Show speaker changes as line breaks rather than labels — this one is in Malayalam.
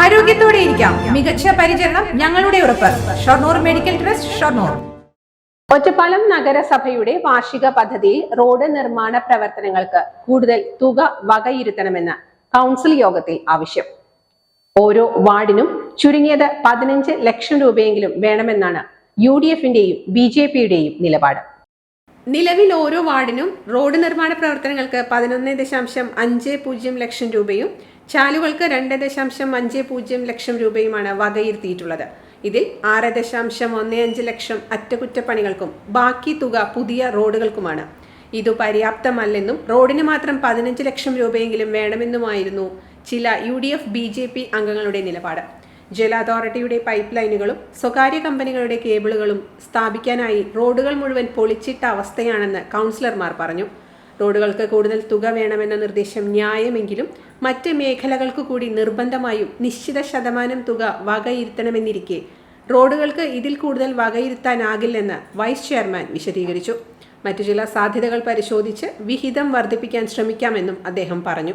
ആരോഗ്യത്തോടെ ഇരിക്കാം. മികച്ച പരിചരണം ഞങ്ങളുടെ ഉറപ്പ്. Shoranur medical trust Shoranur.
Ottapalam നഗരസഭയുടെ വാർഷിക പദ്ധതിയിൽ റോഡ് നിർമ്മാണ പ്രവർത്തനങ്ങൾക്ക് കൂടുതൽ തുക വകയിരുത്തണമെന്ന് കൗൺസിൽ യോഗത്തിൽ ആവശ്യം. ഓരോ വാർഡിനും ചുരുങ്ങിയത് പതിനഞ്ച് ലക്ഷം രൂപയെങ്കിലും വേണമെന്നാണ് യു ഡി എഫിന്റെയും ബി ജെ പിയുടെയും നിലപാട്. നിലവിൽ ഓരോ വാർഡിനും റോഡ് നിർമ്മാണ പ്രവർത്തനങ്ങൾക്ക് പതിനൊന്ന് ദശാംശം അഞ്ച് പൂജ്യം ലക്ഷം രൂപയും ചാലുകൾക്ക് രണ്ട് ദശാംശം അഞ്ച് പൂജ്യം ലക്ഷം രൂപയുമാണ് വകയിരുത്തിയിട്ടുള്ളത്. ഇതിൽ ആറ് ദശാംശം ഒന്ന് അഞ്ച് ലക്ഷം അറ്റകുറ്റപ്പണികൾക്കും ബാക്കി തുക പുതിയ റോഡുകൾക്കുമാണ്. ഇത് പര്യാപ്തമല്ലെന്നും റോഡിന് മാത്രം പതിനഞ്ച് ലക്ഷം രൂപയെങ്കിലും വേണമെന്നുമായിരുന്നു ചില U D F B J P അംഗങ്ങളുടെ നിലപാട്. ജല അതോറിറ്റിയുടെ പൈപ്പ് ലൈനുകളും സ്വകാര്യ കമ്പനികളുടെ കേബിളുകളും സ്ഥാപിക്കാനായി റോഡുകൾ മുഴുവൻ പൊളിച്ചിട്ട അവസ്ഥയാണെന്ന് കൗൺസിലർമാർ പറഞ്ഞു. റോഡുകൾക്ക് കൂടുതൽ തുക വേണമെന്ന നിർദ്ദേശം ന്യായമെങ്കിലും മറ്റ് മേഖലകൾക്ക് കൂടി നിർബന്ധമായും നിശ്ചിത ശതമാനം തുക വകയിരുത്തണമെന്നിരിക്കെ റോഡുകൾക്ക് ഇതിൽ കൂടുതൽ വകയിരുത്താനാകില്ലെന്ന് വൈസ് ചെയർമാൻ വിശദീകരിച്ചു. മറ്റു ചില സാധ്യതകൾ പരിശോധിച്ച് വിഹിതം വർദ്ധിപ്പിക്കാൻ ശ്രമിക്കാമെന്നും അദ്ദേഹം പറഞ്ഞു.